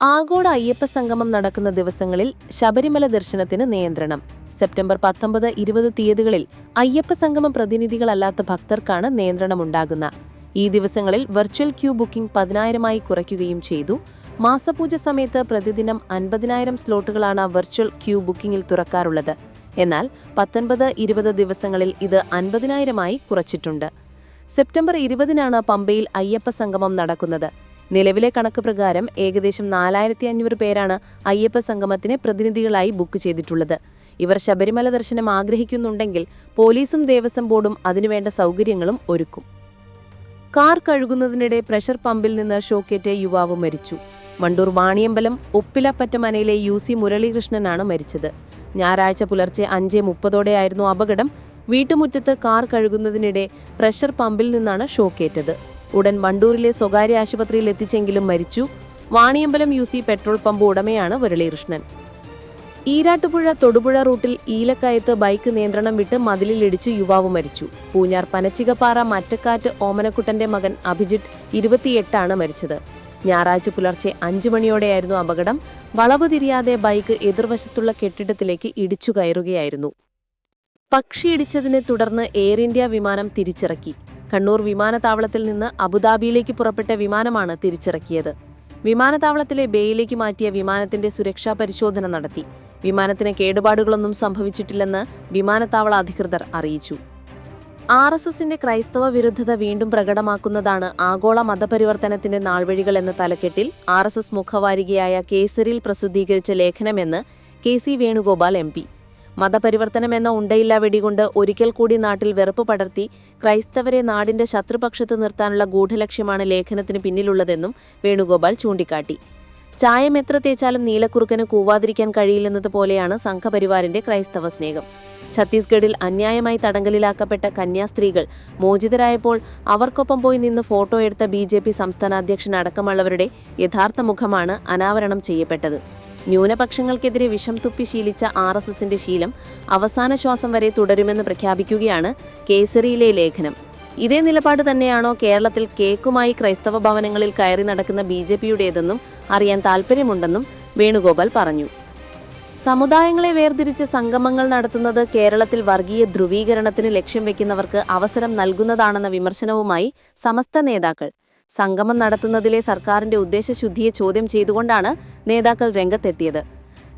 ആഗോള അയ്യപ്പ സംഗമം നടക്കുന്ന ദിവസങ്ങളിൽ ശബരിമല ദർശനത്തിന് നിയന്ത്രണം. സെപ്റ്റംബർ പത്തൊമ്പത് ഇരുപത് തീയതികളിൽ അയ്യപ്പ സംഗമം പ്രതിനിധികളല്ലാത്ത ഭക്തർക്കാണ് നിയന്ത്രണമുണ്ടാകുന്ന. ഈ ദിവസങ്ങളിൽ വെർച്വൽ ക്യൂ ബുക്കിംഗ് പതിനായിരമായി കുറയ്ക്കുകയും ചെയ്തു. മാസപൂജ സമയത്ത് പ്രതിദിനം അൻപതിനായിരം സ്ലോട്ടുകളാണ് വെർച്വൽ ക്യൂ ബുക്കിംഗിൽ തുറക്കാറുള്ളത്. എന്നാൽ പത്തൊൻപത് ഇരുപത് ദിവസങ്ങളിൽ ഇത് അൻപതിനായിരമായി കുറച്ചിട്ടുണ്ട്. സെപ്റ്റംബർ ഇരുപതിനാണ് പമ്പയിൽ അയ്യപ്പ സംഗമം നടക്കുന്നത്. നിലവിലെ കണക്ക് പ്രകാരം ഏകദേശം നാലായിരത്തി അഞ്ഞൂറ് പേരാണ് അയ്യപ്പ സംഗമത്തിന് പ്രതിനിധികളായി ബുക്ക് ചെയ്തിട്ടുള്ളത്. ഇവർ ശബരിമല ദർശനം ആഗ്രഹിക്കുന്നുണ്ടെങ്കിൽ പോലീസും ദേവസ്വം ബോർഡും അതിനുവേണ്ട സൗകര്യങ്ങളും ഒരുക്കും. കാർ കഴുകുന്നതിനിടെ പ്രഷർ പമ്പിൽ നിന്ന് ഷോക്കേറ്റ് യുവാവ് മരിച്ചു. വണ്ടൂർ വാണിയമ്പലം ഉപ്പിലപ്പറ്റ മനയിലെ യു സി മുരളീകൃഷ്ണനാണ് മരിച്ചത്. ഞായറാഴ്ച പുലർച്ചെ അഞ്ച് മുപ്പതോടെയായിരുന്നു അപകടം. വീട്ടുമുറ്റത്ത് കാർ കഴുകുന്നതിനിടെ പ്രഷർ പമ്പിൽ നിന്നാണ് ഷോക്കേറ്റത്. ഉടൻ വണ്ടൂരിലെ സ്വകാര്യ ആശുപത്രിയിൽ എത്തിച്ചെങ്കിലും മരിച്ചു. Vaniyambalam U C petrol pump ഉടമയാണ് മുരളീകൃഷ്ണൻ. ഈരാട്ടുപുഴ തൊടുപുഴ റൂട്ടിൽ ഈലക്കയത്ത് ബൈക്ക് നിയന്ത്രണം വിട്ട് മതിലിലിടിച്ച് യുവാവ് മരിച്ചു. പൂഞ്ഞാർ പനച്ചികപ്പാറ മറ്റക്കാറ്റ് ഓമനക്കുട്ടന്റെ മകൻ അഭിജിത്ത് ഇരുപത്തിയെട്ടാണ് മരിച്ചത്. ഞായറാഴ്ച പുലർച്ചെ അഞ്ചു മണിയോടെയായിരുന്നു അപകടം. വളവ് തിരിയാതെ ബൈക്ക് എതിർവശത്തുള്ള കെട്ടിടത്തിലേക്ക് ഇടിച്ചു കയറുകയായിരുന്നു. പക്ഷിയിടിച്ചതിനെ തുടർന്ന് എയർ ഇന്ത്യ വിമാനം തിരിച്ചിറക്കി. കണ്ണൂർ വിമാനത്താവളത്തിൽ നിന്ന് അബുദാബിയിലേക്ക് പുറപ്പെട്ട വിമാനമാണ് തിരിച്ചിറക്കിയത്. വിമാനത്താവളത്തിലെ ബേയിലേക്ക് മാറ്റിയ വിമാനത്തിന്റെ സുരക്ഷാ പരിശോധന നടത്തി. വിമാനത്തിന് കേടുപാടുകളൊന്നും സംഭവിച്ചിട്ടില്ലെന്ന് വിമാനത്താവള അധികൃതർ അറിയിച്ചു. ആർ എസ് എസിന്റെ ക്രൈസ്തവ വിരുദ്ധത വീണ്ടും പ്രകടമാക്കുന്നതാണ് ആഗോള മതപരിവർത്തനത്തിന്റെ നാൾവഴികൾ എന്ന തലക്കെട്ടിൽ ആർ എസ് എസ് മുഖവാരികയായ കേസരിൽ പ്രസിദ്ധീകരിച്ച ലേഖനമെന്ന് കെ സി വേണുഗോപാൽ എം മതപരിവർത്തനം എന്ന ഉണ്ടയില്ല വെടികൊണ്ട് ഒരിക്കൽ കൂടി നാട്ടിൽ വെറുപ്പ് പടർത്തി ക്രൈസ്തവരെ നാടിന്റെ ശത്രുപക്ഷത്ത് നിർത്താനുള്ള ഗൂഢലക്ഷ്യമാണ് ലേഖനത്തിന് പിന്നിലുള്ളതെന്നും വേണുഗോപാൽ ചൂണ്ടിക്കാട്ടി. ചായം എത്ര തേച്ചാലും നീലക്കുറുക്കന് കൂവാതിരിക്കാൻ കഴിയില്ലെന്നതുപോലെയാണ് സംഘപരിവാറിന്റെ ക്രൈസ്തവ സ്നേഹം. ഛത്തീസ്ഗഡിൽ അന്യായമായി തടങ്കലിലാക്കപ്പെട്ട കന്യാസ്ത്രീകൾ മോചിതരായപ്പോൾ അവർക്കൊപ്പം പോയി നിന്ന് ഫോട്ടോ എടുത്ത ബി ജെ പി സംസ്ഥാന അധ്യക്ഷൻ അടക്കമുള്ളവരുടെ യഥാർത്ഥ മുഖമാണ് അനാവരണം ചെയ്യപ്പെട്ടത്. ന്യൂനപക്ഷങ്ങൾക്കെതിരെ വിഷം തുപ്പി ശീലിച്ച ആർ എസ് എസിന്റെ ശീലം അവസാന ശ്വാസം വരെ തുടരുമെന്ന് പ്രഖ്യാപിക്കുകയാണ് കേസരിയിലെ ലേഖനം. ഇതേ നിലപാട് തന്നെയാണോ കേരളത്തിൽ കേക്കുമായി ക്രൈസ്തവ ഭവനങ്ങളിൽ കയറി നടക്കുന്ന ബി ജെ പിയുടേതെന്നും അറിയാൻ താൽപ്പര്യമുണ്ടെന്നും വേണുഗോപാൽ പറഞ്ഞു. സമുദായങ്ങളെ വേർതിരിച്ച് സംഗമങ്ങൾ നടത്തുന്നത് കേരളത്തിൽ വർഗീയ ധ്രുവീകരണത്തിന് ലക്ഷ്യം വെക്കുന്നവർക്ക് അവസരം നൽകുന്നതാണെന്ന വിമർശനവുമായി സമസ്ത നേതാക്കൾ സംഗമം നടത്തുന്നതിലെ സർക്കാരിന്റെ ഉദ്ദേശശുദ്ധിയെ ചോദ്യം ചെയ്തുകൊണ്ടാണ് നേതാക്കൾ രംഗത്തെത്തിയത്.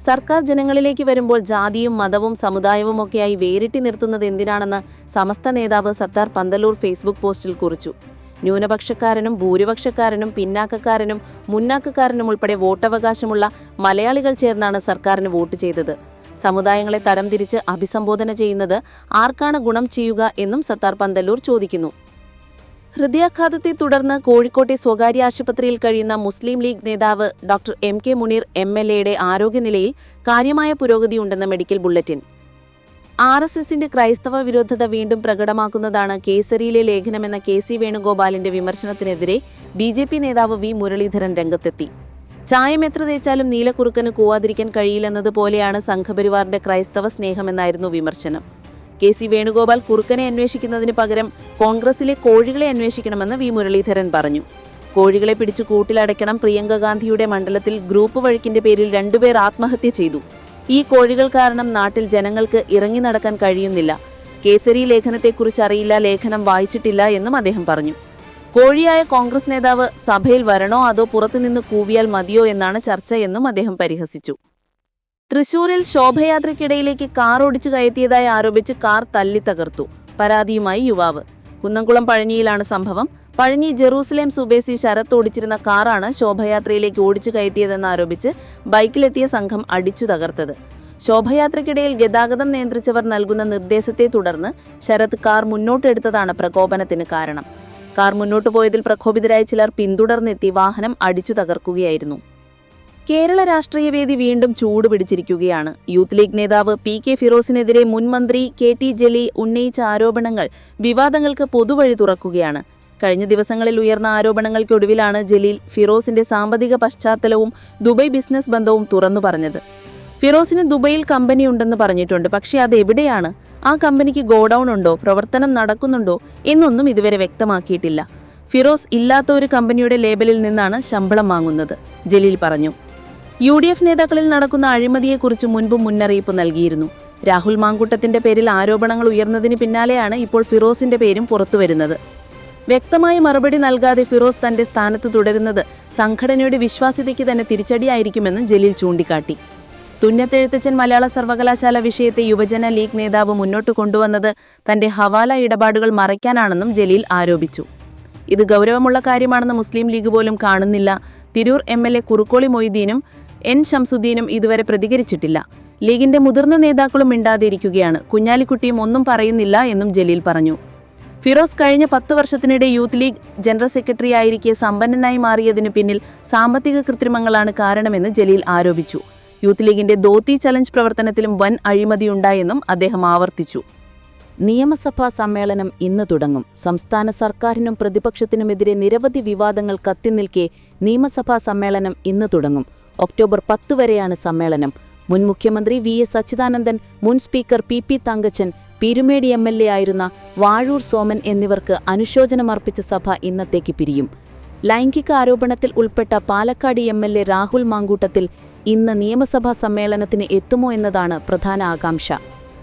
സർക്കാർ ജനങ്ങളിലേക്ക് വരുമ്പോൾ ജാതിയും മതവും സമുദായവും ഒക്കെയായി വേറിട്ടി നിർത്തുന്നത് എന്തിനാണെന്ന് സമസ്ത നേതാവ് സത്താർ പന്തലൂർ ഫേസ്ബുക്ക് പോസ്റ്റിൽ കുറിച്ചു. ന്യൂനപക്ഷക്കാരനും ഭൂരിപക്ഷക്കാരനും പിന്നാക്കക്കാരനും മുന്നാക്കക്കാരനും ഉൾപ്പെടെ വോട്ടവകാശമുള്ള മലയാളികൾ ചേർന്നാണ് സർക്കാരിന് വോട്ട് ചെയ്തത്. സമുദായങ്ങളെ തരംതിരിച്ച് അഭിസംബോധന ചെയ്യുന്നത് ആർക്കാണ് ഗുണം ചെയ്യുക എന്നും സത്താർ പന്തല്ലൂർ ചോദിക്കുന്നു. ഹൃദയാഘാതത്തെ തുടർന്ന് കോഴിക്കോട്ടെ സ്വകാര്യ ആശുപത്രിയിൽ കഴിയുന്ന മുസ്ലിം ലീഗ് നേതാവ് doctor M K Muneer M L എയുടെ ആരോഗ്യനിലയിൽ കാര്യമായ പുരോഗതിയുണ്ടെന്ന് മെഡിക്കൽ ബുള്ളറ്റിൻ. ആർ എസ് എസിന്റെ ക്രൈസ്തവ വിരോധത വീണ്ടും പ്രകടമാക്കുന്നതാണ് കേസരിയിലെ ലേഖനമെന്ന കെ സി വേണുഗോപാലിന്റെ വിമർശനത്തിനെതിരെ ബി ജെ പി നേതാവ് വി മുരളീധരൻ രംഗത്തെത്തി. ചായം എത്ര തേച്ചാലും നീലക്കുറുക്കന് കൂവാതിരിക്കാൻ കഴിയില്ലെന്നതുപോലെയാണ് സംഘപരിവാറിന്റെ ക്രൈസ്തവ സ്നേഹമെന്നായിരുന്നു വിമർശനം. കെ സി വേണുഗോപാൽ കുറുക്കനെ അന്വേഷിക്കുന്നതിന് പകരം കോൺഗ്രസിലെ കോഴികളെ അന്വേഷിക്കണമെന്ന് വി മുരളീധരൻ പറഞ്ഞു. കോഴികളെ പിടിച്ചു കൂട്ടിലടയ്ക്കണം പ്രിയങ്ക ഗാന്ധിയുടെ മണ്ഡലത്തിൽ ഗ്രൂപ്പ് വഴക്കിന്റെ പേരിൽ രണ്ടുപേർ ആത്മഹത്യ ചെയ്തു. ഈ കോഴികൾ കാരണം നാട്ടിൽ ജനങ്ങൾക്ക് ഇറങ്ങി നടക്കാൻ കഴിയുന്നില്ല. കേസരി ലേഖനത്തെക്കുറിച്ച് അറിയില്ല ലേഖനം വായിച്ചിട്ടില്ല എന്നും അദ്ദേഹം പറഞ്ഞു. കോഴിയായ കോൺഗ്രസ് നേതാവ് സഭയിൽ വരണോ അതോ പുറത്തുനിന്ന് കൂവിയാൽ മതിയോ എന്നാണ് ചർച്ച എന്നും അദ്ദേഹം പരിഹസിച്ചു. തൃശൂരിൽ ശോഭയാത്രയ്ക്കിടയിലേക്ക് കാർ ഓടിച്ചു കയറ്റിയതായി ആരോപിച്ച് കാർ തല്ലി തകർത്തു. പരാതിയുമായി യുവാവ്. കുന്നംകുളം പഴനിയിലാണ് സംഭവം. പഴനി ജെറൂസലേം സുബേസി ശരത്ത് ഓടിച്ചിരുന്ന കാറാണ് ശോഭയാത്രയിലേക്ക് ഓടിച്ചു കയറ്റിയതെന്ന് ആരോപിച്ച് ബൈക്കിലെത്തിയ സംഘം അടിച്ചു തകർത്തത്. ശോഭയാത്രയ്ക്കിടയിൽ ഗതാഗതം നിയന്ത്രിച്ചവർ നൽകുന്ന നിർദ്ദേശത്തെ തുടർന്ന് ശരത് കാർ മുന്നോട്ടെടുത്തതാണ് പ്രകോപനത്തിന് കാരണം. കാർ മുന്നോട്ടു പോയതിൽ പ്രകോപിതരായ ചിലർ പിന്തുടർന്നെത്തി വാഹനം അടിച്ചു തകർക്കുകയായിരുന്നു. കേരള രാഷ്ട്രീയവേദി വീണ്ടും ചൂടുപിടിച്ചിരിക്കുകയാണ് യൂത്ത് ലീഗ് നേതാവ് പി കെ ഫിറോസിനെതിരെ മുൻമന്ത്രി കെ ടി ജലീൽ ഉന്നയിച്ച ആരോപണങ്ങൾ വിവാദങ്ങൾക്ക് പൊതുവഴി തുറക്കുകയാണ്. കഴിഞ്ഞ ദിവസങ്ങളിൽ ഉയർന്ന ആരോപണങ്ങൾക്കൊടുവിലാണ് ജലീൽ ഫിറോസിന്റെ സാമ്പത്തിക പശ്ചാത്തലവും ദുബൈ ബിസിനസ് ബന്ധവും തുറന്നു പറഞ്ഞത്. ഫിറോസിന് ദുബൈയിൽ കമ്പനി ഉണ്ടെന്ന് പറഞ്ഞിട്ടുണ്ട്. പക്ഷേ അത് എവിടെയാണ്? ആ കമ്പനിക്ക് ഗോഡൌൺ ഉണ്ടോ? പ്രവർത്തനം നടക്കുന്നുണ്ടോ? എന്നൊന്നും ഇതുവരെ വ്യക്തമാക്കിയിട്ടില്ല. ഫിറോസ് ഇല്ലാത്ത ഒരു കമ്പനിയുടെ ലേബലിൽ നിന്നാണ് ശമ്പളം വാങ്ങുന്നത് ജലീൽ പറഞ്ഞു. യു ഡി എഫ് നേതാക്കളിൽ നടക്കുന്ന അഴിമതിയെക്കുറിച്ച് മുൻപ് മുന്നറിയിപ്പ് നൽകിയിരുന്നു. രാഹുൽ മാങ്കൂട്ടത്തിന്റെ പേരിൽ ആരോപണങ്ങൾ ഉയർന്നതിന് പിന്നാലെയാണ് ഇപ്പോൾ ഫിറോസിന്റെ പേരും പുറത്തുവരുന്നത്. വ്യക്തമായ മറുപടി നൽകാതെ ഫിറോസ് തന്റെ സ്ഥാനത്ത് തുടരുന്നത് സംഘടനയുടെ വിശ്വാസ്യതയ്ക്ക് തന്നെ തിരിച്ചടിയായിരിക്കുമെന്നും ജലീൽ ചൂണ്ടിക്കാട്ടി. തുന്നത്തെഴുത്തച്ഛൻ മലയാള സർവകലാശാല വിഷയത്തെ യുവജന ലീഗ് നേതാവ് മുന്നോട്ട് കൊണ്ടുവന്നത് തന്റെ ഹവാല ഇടപാടുകൾ മറയ്ക്കാനാണെന്നും ജലീൽ ആരോപിച്ചു. ഇത് ഗൗരവമുള്ള കാര്യമാണെന്ന് മുസ്ലിം ലീഗ് പോലും കാണുന്നില്ല. Tirur M L A Kurukkoli മൊയ്തീനും N ഷംസുദ്ദീനും ഇതുവരെ പ്രതികരിച്ചിട്ടില്ല. ലീഗിന്റെ മുതിർന്ന നേതാക്കളും മിണ്ടാതിരിക്കുകയാണ്. കുഞ്ഞാലിക്കുട്ടിയും ഒന്നും പറയുന്നില്ല എന്നും ജലീൽ പറഞ്ഞു. ഫിറോസ് കഴിഞ്ഞ പത്ത് വർഷത്തിനിടെ യൂത്ത് ലീഗ് ജനറൽ സെക്രട്ടറി ആയിരിക്കെ സമ്പന്നനായി മാറിയതിന് പിന്നിൽ സാമ്പത്തിക കൃത്രിമങ്ങളാണ് കാരണമെന്ന് ജലീൽ ആരോപിച്ചു. യൂത്ത് ലീഗിന്റെ ദോത്തി ചലഞ്ച് പ്രവർത്തനത്തിലും വൻ അഴിമതിയുണ്ടായെന്നും അദ്ദേഹം ആവർത്തിച്ചു. നിയമസഭാ സമ്മേളനം ഇന്ന് തുടങ്ങും. സംസ്ഥാന സർക്കാരിനും പ്രതിപക്ഷത്തിനുമെതിരെ നിരവധി വിവാദങ്ങൾ കത്തിനിൽക്കെ നിയമസഭാ സമ്മേളനം ഇന്ന് തുടങ്ങും. ഒക്ടോബർ പത്ത് വരെയാണ് സമ്മേളനം. മുൻ മുഖ്യമന്ത്രി വി എസ് അച്യുതാനന്ദൻ മുൻ സ്പീക്കർ പി പി തങ്കച്ചൻ പീരുമേടി എം എൽ എ ആയിരുന്ന വാഴൂർ സോമൻ എന്നിവർക്ക് അനുശോചനമർപ്പിച്ച സഭ ഇന്നത്തേക്ക് പിരിയും. ലൈംഗിക ആരോപണത്തിൽ ഉൾപ്പെട്ട Palakkad M L A Rahul Mankoottathil ഇന്ന് നിയമസഭാ സമ്മേളനത്തിന് എത്തുമോ എന്നതാണ് പ്രധാന ആകാംക്ഷ.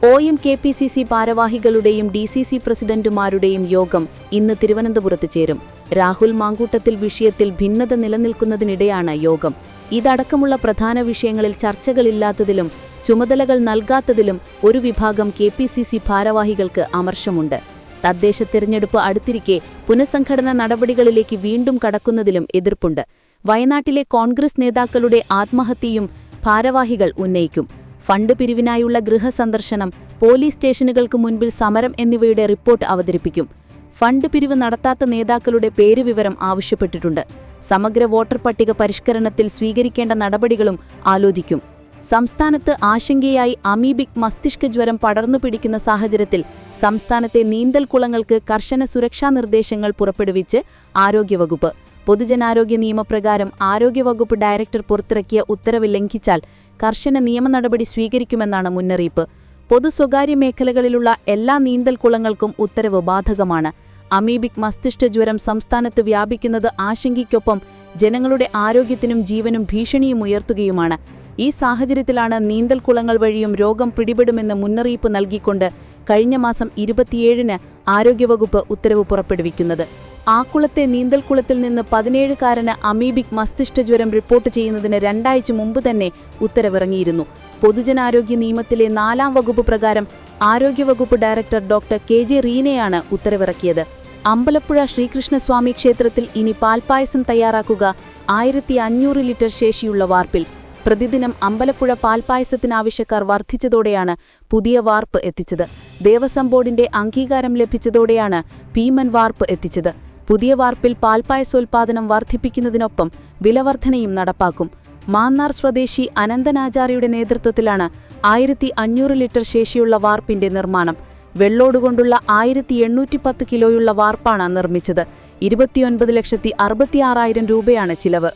ഒയും കെ പി സി സി ഭാരവാഹികളുടെയും ഡി സി സി പ്രസിഡന്റുമാരുടെയും യോഗം ഇന്ന് തിരുവനന്തപുരത്ത് ചേരും. രാഹുൽ മാങ്കൂട്ടത്തിൽ വിഷയത്തിൽ ഭിന്നത നിലനിൽക്കുന്നതിനിടെയാണ് യോഗം. ഇതടക്കമുള്ള പ്രധാന വിഷയങ്ങളിൽ ചർച്ചകളില്ലാത്തതിലും ചുമതലകൾ നൽകാത്തതിലും ഒരു വിഭാഗം കെ പി സി സി ഭാരവാഹികൾക്ക് അമർഷമുണ്ട്. തദ്ദേശ തിരഞ്ഞെടുപ്പ് അടുത്തിരിക്കെ പുനഃസംഘടന നടപടികളിലേക്ക് വീണ്ടും കടക്കുന്നതിലും എതിർപ്പുണ്ട്. വയനാട്ടിലെ കോൺഗ്രസ് നേതാക്കളുടെ ആത്മഹത്യയും ഭാരവാഹികൾ ഉന്നയിക്കും. ഫണ്ട് പിരിവിനായുള്ള ഗൃഹസന്ദർശനം പോലീസ് സ്റ്റേഷനുകൾക്ക് മുൻപിൽ സമരം എന്നിവയുടെ റിപ്പോർട്ട് അവതരിപ്പിക്കും. ഫണ്ട് പിരിവ് നടത്താത്ത നേതാക്കളുടെ പേരുവിവരം ആവശ്യപ്പെട്ടിട്ടുണ്ട്. സമഗ്ര വോട്ടർ പട്ടിക പരിഷ്കരണത്തിൽ സ്വീകരിക്കേണ്ട നടപടികളും ആലോചിക്കും. സംസ്ഥാനത്ത് ആശങ്കയായി അമീബിക് മസ്തിഷ്ക ജ്വരം പടർന്നു പിടിക്കുന്ന സാഹചര്യത്തിൽ സംസ്ഥാനത്തെ നീന്തൽക്കുളങ്ങൾക്ക് കർശന സുരക്ഷാ നിർദ്ദേശങ്ങൾ പുറപ്പെടുവിച്ച് ആരോഗ്യവകുപ്പ്. പൊതുജനാരോഗ്യ നിയമപ്രകാരം ആരോഗ്യവകുപ്പ് ഡയറക്ടർ പുറത്തിറക്കിയ ഉത്തരവ് ലംഘിച്ചാൽ കർശന നിയമ നടപടി സ്വീകരിക്കുമെന്നാണ് മുന്നറിയിപ്പ്. പൊതു സ്വകാര്യ മേഖലകളിലുള്ള എല്ലാ നീന്തൽക്കുളങ്ങൾക്കും ഉത്തരവ് ബാധകമാണ്. അമീബിക് മസ്തിഷ്ക ജ്വരം സംസ്ഥാനത്ത് വ്യാപിക്കുന്നത് ആശങ്കയ്ക്കൊപ്പം ജനങ്ങളുടെ ആരോഗ്യത്തിനും ജീവനും ഭീഷണിയും ഉയർത്തുകയുമാണ്. ഈ സാഹചര്യത്തിലാണ് നീന്തൽക്കുളങ്ങൾ വഴിയും രോഗം പിടിപെടുമെന്ന് മുന്നറിയിപ്പ് നൽകിക്കൊണ്ട് കഴിഞ്ഞ മാസം ഇരുപത്തിയേഴിന് ആരോഗ്യവകുപ്പ് ഉത്തരവ് പുറപ്പെടുവിക്കുന്നത്. ആക്കുളത്തെ നീന്തൽക്കുളത്തിൽ നിന്ന് പതിനേഴുകാരന് അമീബിക് മസ്തിഷ്കജ്വരം റിപ്പോർട്ട് ചെയ്യുന്നതിന് രണ്ടാഴ്ച മുമ്പ് തന്നെ ഉത്തരവിറങ്ങിയിരുന്നു. പൊതുജനാരോഗ്യ നിയമത്തിലെ നാലാം വകുപ്പ് പ്രകാരം ആരോഗ്യവകുപ്പ് ഡയറക്ടർ ഡോക്ടർ കെ ജെ റീനയാണ് ഉത്തരവിറക്കിയത്. അമ്പലപ്പുഴ ശ്രീകൃഷ്ണസ്വാമി ക്ഷേത്രത്തിൽ ഇനി പാൽപ്പായസം തയ്യാറാക്കുക ആയിരത്തി അഞ്ഞൂറ് ലിറ്റർ ശേഷിയുള്ള വാർപ്പിൽ. പ്രതിദിനം അമ്പലപ്പുഴ പാൽപ്പായസത്തിനാവശ്യക്കാർ വർദ്ധിച്ചതോടെയാണ് പുതിയ വാർപ്പ് എത്തിച്ചത്. ദേവസ്വം ബോർഡിന്റെ അംഗീകാരം ലഭിച്ചതോടെയാണ് ഭീമൻ വാർപ്പ് എത്തിച്ചത്. പുതിയ വാർപ്പിൽ പാൽപ്പായസോൽപാദനം വർദ്ധിപ്പിക്കുന്നതിനൊപ്പം വിലവർധനയും നടപ്പാക്കും. മാന്നാർ സ്വദേശി അനന്തനാചാര്യയുടെ നേതൃത്വത്തിലാണ് ആയിരത്തി അഞ്ഞൂറ് ലിറ്റർ ശേഷിയുള്ള വാർപ്പിന്റെ നിർമ്മാണം. വെള്ളോടുകൊണ്ടുള്ള ആയിരത്തി എണ്ണൂറ്റി പത്ത് കിലോയുള്ള വാർപ്പാണ് നിർമ്മിച്ചത്. ഇരുപത്തിയൊൻപത് ലക്ഷത്തി അറുപത്തിയാറായിരം രൂപയാണ് ചിലവ്.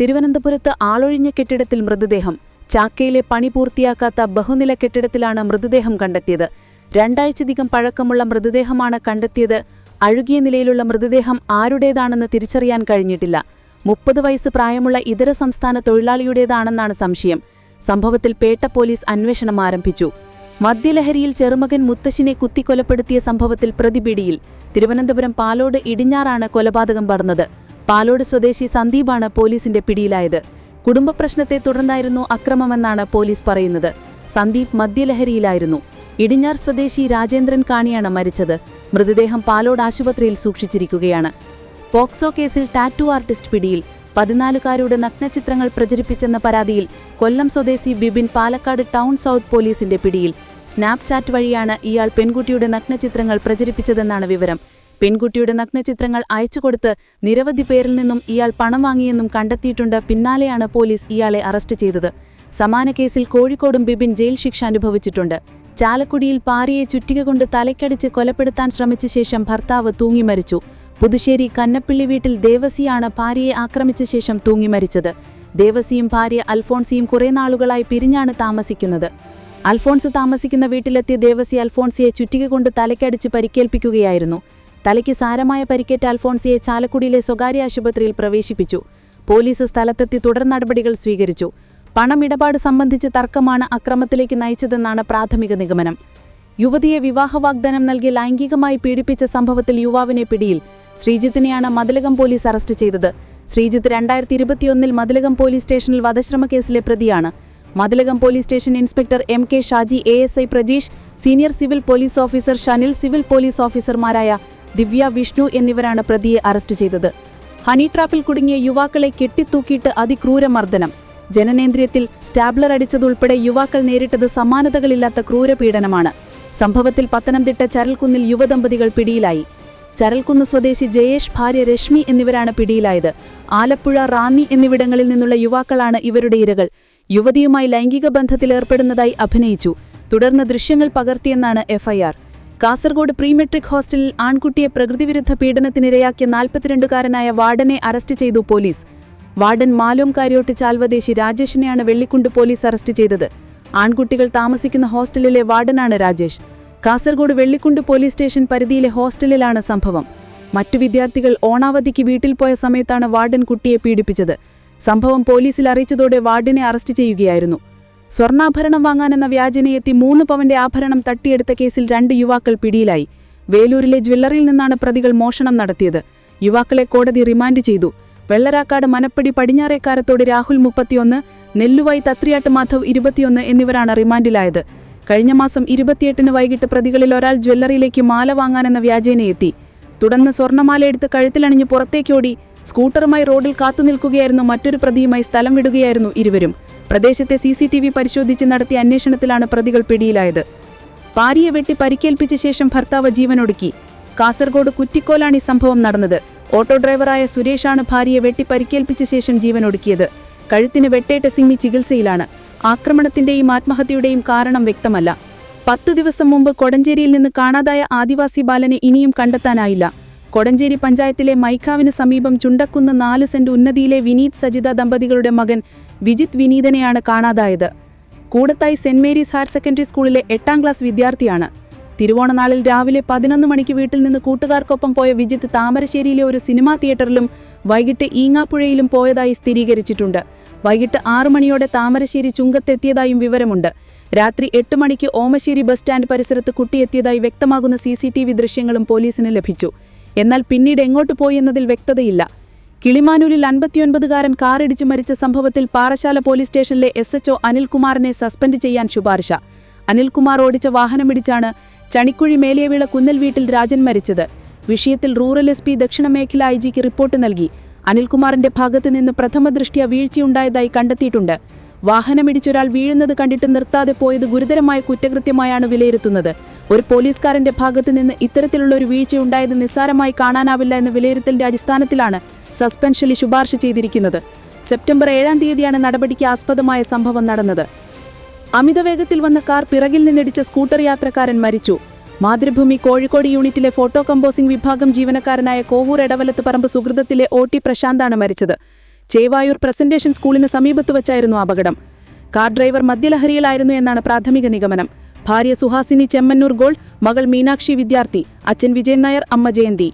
തിരുവനന്തപുരത്ത് ആളൊഴിഞ്ഞ കെട്ടിടത്തിൽ മൃതദേഹം ചാക്കയിലെ പണി പൂർത്തിയാക്കാത്ത ബഹുനില കെട്ടിടത്തിലാണ് മൃതദേഹം കണ്ടെത്തിയത്. രണ്ടാഴ്ചധികം പഴക്കമുള്ള മൃതദേഹമാണ് കണ്ടെത്തിയത്. അഴുകിയ നിലയിലുള്ള മൃതദേഹം ആരുടേതാണെന്ന് തിരിച്ചറിയാൻ കഴിഞ്ഞിട്ടില്ല. മുപ്പത് വയസ്സ് പ്രായമുള്ള ഇതര സംസ്ഥാന തൊഴിലാളിയുടേതാണെന്നാണ് സംശയം. സംഭവത്തിൽ പേട്ട പോലീസ് അന്വേഷണം ആരംഭിച്ചു. മദ്യലഹരിയിൽ ചെറുമകൻ മുത്തശ്ശിനെ കുത്തിക്കൊലപ്പെടുത്തിയ സംഭവത്തിൽ പ്രതിപിടിയിൽ. തിരുവനന്തപുരം പാലോട് ഇടിഞ്ഞാറാണ് കൊലപാതകം പറഞ്ഞത് പാലോട് സ്വദേശി സന്ദീപാണ് പോലീസിന്റെ പിടിയിലായത്. കുടുംബ പ്രശ്നത്തെ തുടർന്നായിരുന്നു അക്രമമെന്നാണ് പോലീസ് പറയുന്നത്. സന്ദീപ് മദ്യലഹരിയിലായിരുന്നു. ഇടിഞ്ഞാർ സ്വദേശി രാജേന്ദ്രൻ കാണിയാണ് മരിച്ചത്. മൃതദേഹം പാലോട് ആശുപത്രിയിൽ സൂക്ഷിച്ചിരിക്കുകയാണ്. പോക്സോ കേസിൽ ടാറ്റു ആർട്ടിസ്റ്റ് പിടിയിൽ പതിനാലുകാരുടെ നഗ്നചിത്രങ്ങൾ പ്രചരിപ്പിച്ചെന്ന പരാതിയിൽ കൊല്ലം സ്വദേശി ബിബിൻ പാലക്കാട് ടൗൺ സൗത്ത് പോലീസിന്റെ പിടിയിൽ സ്നാപ്ചാറ്റ് വഴിയാണ് ഇയാൾ പെൺകുട്ടിയുടെ നഗ്നചിത്രങ്ങൾ പ്രചരിപ്പിച്ചതെന്നാണ് വിവരം. പെൺകുട്ടിയുടെ നഗ്നചിത്രങ്ങൾ അയച്ചുകൊടുത്ത് നിരവധി പേരിൽ നിന്നും ഇയാൾ പണം വാങ്ങിയെന്നും കണ്ടെത്തിയിട്ടുണ്ട്. പിന്നാലെയാണ് പോലീസ് ഇയാളെ അറസ്റ്റ് ചെയ്തത്. സമാന കേസിൽ കോഴിക്കോടും ബിബിൻ ജയിൽ ശിക്ഷ അനുഭവിച്ചിട്ടുണ്ട്. ചാലക്കുടിയിൽ പാറിയെ ചുറ്റിക കൊണ്ട് തലയ്ക്കടിച്ച് കൊലപ്പെടുത്താൻ ശ്രമിച്ച ശേഷം ഭർത്താവ് തൂങ്ങി മരിച്ചു. പുതുശ്ശേരി കന്നപ്പിള്ളി വീട്ടിൽ ദേവസിയാണ് ഭാര്യയെ ആക്രമിച്ച ശേഷം തൂങ്ങി മരിച്ചത്. ദേവസിയും ഭാര്യ അൽഫോൺസിയും കുറേ നാളുകളായി പിരിഞ്ഞാണ് താമസിക്കുന്നത്. അൽഫോൺസ് താമസിക്കുന്ന വീട്ടിലെത്തിയ ദേവസി അൽഫോൺസിയെ ചുറ്റിക കൊണ്ട് തലയ്ക്കടിച്ച് പരിക്കേൽപ്പിക്കുകയായിരുന്നു. തലയ്ക്ക് സാരമായ പരിക്കേറ്റ അൽഫോൺസിയെ ചാലക്കുടിയിലെ സ്വകാര്യ ആശുപത്രിയിൽ പ്രവേശിപ്പിച്ചു. പോലീസ് സ്ഥലത്തെത്തി തുടർ നടപടികൾ സ്വീകരിച്ചു. പണമിടപാട് സംബന്ധിച്ച് തർക്കമാണ് അക്രമത്തിലേക്ക് നയിച്ചതെന്നാണ് പ്രാഥമിക നിഗമനം. യുവതിയെ വിവാഹ വാഗ്ദാനം നൽകി ലൈംഗികമായി പീഡിപ്പിച്ച സംഭവത്തിൽ യുവാവിനെ പിടിയിൽ. ശ്രീജിത്തിനെയാണ് മതിലകം പോലീസ് അറസ്റ്റ് ചെയ്തത്. ശ്രീജിത്ത് രണ്ടായിരത്തി ഇരുപത്തിയൊന്നിൽ മതിലകം പോലീസ് സ്റ്റേഷനിൽ വധശ്രമ കേസിലെ പ്രതിയാണ്. Mathilakam police station inspector M K Shaji A S I Prajeesh senior civil police officer Shanil civil police ഓഫീസർമാരായ ദിവ്യ വിഷ്ണു എന്നിവരാണ് പ്രതിയെ അറസ്റ്റ് ചെയ്തത്. ഹണി ട്രാപ്പിൽ കുടുങ്ങിയ യുവാക്കളെ കെട്ടിത്തൂക്കിയിട്ട് അതിക്രൂരമർദ്ദനം. ജനനേന്ദ്രിയത്തിൽ സ്റ്റാബ്ലർ അടിച്ചതുൾപ്പെടെ യുവാക്കൾ നേരിട്ടത് സമാനതകളില്ലാത്ത ക്രൂരപീഡനമാണ്. സംഭവത്തിൽ പത്തനംതിട്ട ചരൽക്കുന്നിൽ യുവദമ്പതികൾ പിടിയിലായി. ചരൽക്കുന്ന് സ്വദേശി ജയേഷ് ഭാര്യ രശ്മി എന്നിവരാണ് പിടിയിലായത്. ആലപ്പുഴ റാന്നി എന്നിവിടങ്ങളിൽ നിന്നുള്ള യുവാക്കളാണ് ഇവരുടെ ഇരകൾ. യുവതിയുമായി ലൈംഗിക ബന്ധത്തിലേർപ്പെടുന്നതായി അഭിനയിച്ചു. തുടർന്ന് ദൃശ്യങ്ങൾ പകർത്തിയെന്നാണ് എഫ്ഐആർ. കാസർഗോഡ് പ്രീമെട്രിക് ഹോസ്റ്റലിൽ ആൺകുട്ടിയെ പ്രകൃതിവിരുദ്ധ പീഡനത്തിനിരയാക്കിയ നാൽപ്പത്തിരണ്ടുകാരനായ വാർഡനെ അറസ്റ്റ് ചെയ്തു പോലീസ്. വാർഡൻ മാലോം കാര്യോട്ട് ചാൽവദേശി രാജേഷിനെയാണ് വെള്ളിക്കുണ്ട് പോലീസ് അറസ്റ്റ് ചെയ്തത്. ആൺകുട്ടികൾ താമസിക്കുന്ന ഹോസ്റ്റലിലെ വാർഡനാണ് രാജേഷ്. കാസർഗോഡ് വെള്ളിക്കുണ്ട് പോലീസ് സ്റ്റേഷൻ പരിധിയിലെ ഹോസ്റ്റലിലാണ് സംഭവം. മറ്റു വിദ്യാർത്ഥികൾ ഓണാവധിക്ക് വീട്ടിൽ പോയ സമയത്താണ് വാർഡൻ കുട്ടിയെ പീഡിപ്പിച്ചത്. സംഭവം പോലീസിൽ അറിയിച്ചതോടെ വാർഡിനെ അറസ്റ്റ് ചെയ്യുകയായിരുന്നു. സ്വർണാഭരണം വാങ്ങാനെന്ന വ്യാജനയെത്തി മൂന്ന് പവന്റെ ആഭരണം തട്ടിയെടുത്ത കേസിൽ രണ്ട് യുവാക്കൾ പിടിയിലായി. വേലൂരിലെ ജ്വല്ലറിയിൽ നിന്നാണ് പ്രതികൾ മോഷണം നടത്തിയത്. യുവാക്കളെ കോടതി റിമാൻഡ് ചെയ്തു. വെള്ളരാക്കാട് മനപ്പടി പടിഞ്ഞാറേക്കാരത്തോട് രാഹുൽ മുപ്പത്തിയൊന്ന് നെല്ലുവായി തത്രിയാട്ട് മാധവ് ഇരുപത്തിയൊന്ന് എന്നിവരാണ് റിമാൻഡിലായത്. കഴിഞ്ഞ മാസം ഇരുപത്തിയെട്ടിന് വൈകിട്ട് പ്രതികളിൽ ഒരാൾ ജ്വല്ലറിയിലേക്ക് മാല വാങ്ങാനെന്ന വ്യാജേനയെത്തി. തുടർന്ന് സ്വർണമാല എടുത്ത് കഴുത്തിലണിഞ്ഞ് പുറത്തേക്കോടി സ്കൂട്ടറുമായി റോഡിൽ കാത്തുനിൽക്കുകയായിരുന്നു മറ്റൊരു പ്രതിയുമായി സ്ഥലം വിടുകയായിരുന്നു ഇരുവരും. പ്രദേശത്തെ സി സി ടി വി പരിശോധിച്ച് നടത്തിയ അന്വേഷണത്തിലാണ് പ്രതികൾ പിടിയിലായത്. ഭാര്യയെ വെട്ടി പരിക്കേൽപ്പിച്ച ശേഷം ഭർത്താവ് ജീവനൊടുക്കി. കാസർഗോഡ് കുറ്റിക്കോലാണ് ഈ സംഭവം നടന്നത്. ഓട്ടോ ഡ്രൈവറായ സുരേഷാണ് ഭാര്യയെ വെട്ടി പരിക്കേൽപ്പിച്ച ശേഷം ജീവനൊടുക്കിയത്. കഴുത്തിന് വെട്ടേറ്റ സിമി ചികിത്സയിലാണ്. ആക്രമണത്തിന്റെയും ആത്മഹത്യയുടെയും കാരണം വ്യക്തമല്ല. പത്ത് ദിവസം മുമ്പ് കൊടഞ്ചേരിയിൽ നിന്ന് കാണാതായ ആദിവാസി ബാലനെ ഇനിയും കണ്ടെത്താനായില്ല. കൊടഞ്ചേരി പഞ്ചായത്തിലെ മൈക്കാവിന് സമീപം ചുണ്ടക്കുന്ന് നാല് സെന്റ് ഉന്നതിയിലെ വിനീത് സജിത ദമ്പതികളുടെ മകൻ വിജിത് വിനീതനെയാണ് കാണാതായത്. Koodathai saint Mary's higher secondary സ്കൂളിലെ എട്ടാം ക്ലാസ് വിദ്യാർത്ഥിയാണ്. തിരുവോണനാളിൽ രാവിലെ പതിനൊന്ന് മണിക്ക് വീട്ടിൽ നിന്ന് കൂട്ടുകാർക്കൊപ്പം പോയ വിജിത്ത് താമരശ്ശേരിയിലെ ഒരു സിനിമാ തിയേറ്ററിലും വൈകിട്ട് ഈങ്ങാപ്പുഴയിലും പോയതായി സ്ഥിരീകരിച്ചിട്ടുണ്ട്. വൈകിട്ട് ആറു മണിയോടെ താമരശ്ശേരി ചുങ്കത്തെത്തിയതായും വിവരമുണ്ട്. രാത്രി എട്ട് മണിക്ക് ഓമശ്ശേരി ബസ് സ്റ്റാൻഡ് പരിസരത്ത് കുട്ടിയെത്തിയതായി വ്യക്തമാകുന്ന സി സി ടി വി ദൃശ്യങ്ങളും പോലീസിന് ലഭിച്ചു. എന്നാൽ പിന്നീട് എങ്ങോട്ട് പോയി എന്നതിൽ വ്യക്തതയില്ല. കിളിമാനൂരിൽ അൻപത്തിയൊൻപതുകാരൻ കാറിടിച്ച് മരിച്ച സംഭവത്തിൽ പാറശാല പോലീസ് സ്റ്റേഷനിലെ എസ് എച്ച്ഒ അനിൽകുമാറിനെ സസ്പെൻഡ് ചെയ്യാൻ ശുപാർശ. അനിൽകുമാർ ഓടിച്ച വാഹനമിടിച്ചാണ് ചണിക്കുഴി മേലിയവിള കുന്നൽ വീട്ടിൽ രാജൻ മരിച്ചത്. വിഷയത്തിൽ റൂറൽ എസ് പി ദക്ഷിണ മേഖല ഐ ജിക്ക് റിപ്പോർട്ട് നൽകി. അനിൽകുമാറിന്റെ ഭാഗത്ത് നിന്ന് പ്രഥമ ദൃഷ്ടിയ വീഴ്ചയുണ്ടായതായി കണ്ടെത്തിയിട്ടുണ്ട്. വാഹനമിടിച്ചൊരാൾ വീഴുന്നത് കണ്ടിട്ട് നിർത്താതെ പോയത് ഗുരുതരമായ കുറ്റകൃത്യമായാണ് വിലയിരുത്തുന്നത്. ഒരു പോലീസുകാരന്റെ ഭാഗത്ത് നിന്ന് ഇത്തരത്തിലുള്ള ഒരു വീഴ്ചയുണ്ടായത് നിസ്സാരമായി കാണാനാവില്ല എന്ന വിലയിരുത്തലിന്റെ അടിസ്ഥാനത്തിലാണ് സസ്പെൻഷനിൽ ശുപാർശ ചെയ്തിരിക്കുന്നത്. സെപ്റ്റംബർ ഏഴാം തീയതിയാണ് നടപടിക്ക് ആസ്പദമായ സംഭവം നടന്നത്. അമിതവേഗത്തിൽ വന്ന കാർ പിറകിൽ നിന്നിടിച്ച സ്കൂട്ടർ യാത്രക്കാരൻ മരിച്ചു. മാതൃഭൂമി കോഴിക്കോട് യൂണിറ്റിലെ ഫോട്ടോ കമ്പോസിംഗ് വിഭാഗം ജീവനക്കാരനായ കോവൂർ എടവലത്ത് പറമ്പ് സുഹൃതത്തിലെ ഒ ടി പ്രശാന്താണ് മരിച്ചത്. ചേവായൂർ പ്രസന്റേഷൻ സ്കൂളിന് സമീപത്ത് വച്ചായിരുന്നു അപകടം. കാർ ഡ്രൈവർ മദ്യലഹരിയിലായിരുന്നു എന്നാണ് പ്രാഥമിക നിഗമനം. ഭാര്യ സുഹാസിനി ചെമ്മന്നൂർ ഗോൾഡ് മകൾ മീനാക്ഷി വിദ്യാർത്ഥി അച്ഛൻ വിജയൻ നായർ അമ്മ ജയന്തി.